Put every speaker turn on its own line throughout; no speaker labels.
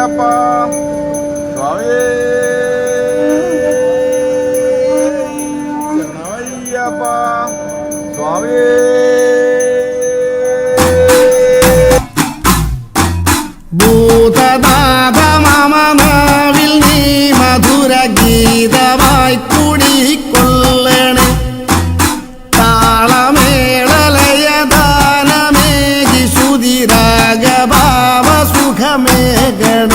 അപ്പ. സ്വാമിയേ ശരണമയ്യപ്പ സ്വാമിയേ
ഭൂതനാഥ മമനാവിൽ നീ മധുര ഗീതമായി കുടിക്കും ग बाबा
सुख में गण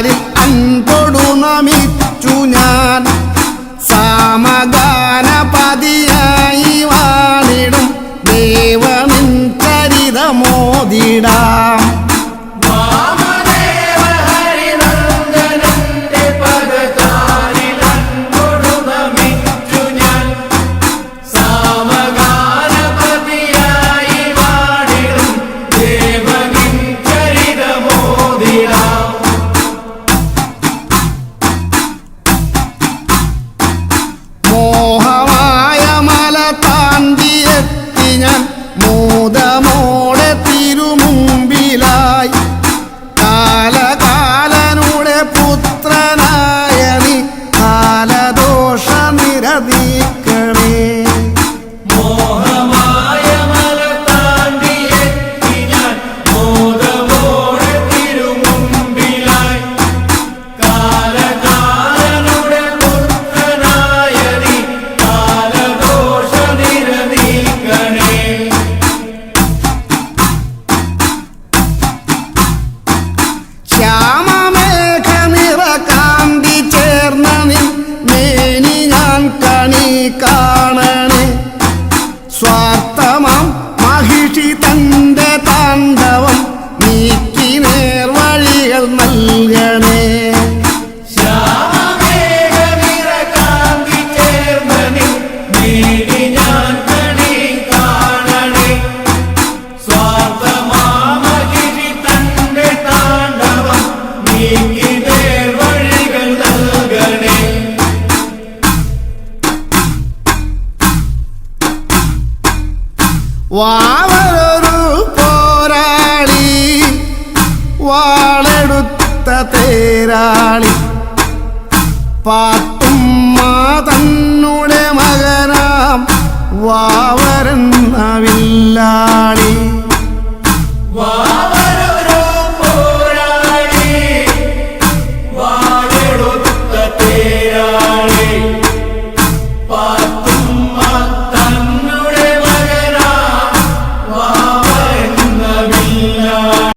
ആരിൽ അൻപൊടു നമിച്ചു ഞാൻ. സാമഗാനപതിയായി വാണിടും. ദേവനും ചരിതമോദിടാം niñas നീ കാണണേ. സ്വാർത്ഥമാം മഹിഷി തന്റെ താണ്ഡവ വാവലൊരു പോരാളി വാളെടുത്ത തേരാളി. പാട്ടും തന്നുടെ മകനാം
വാവരന്നവില്ലാ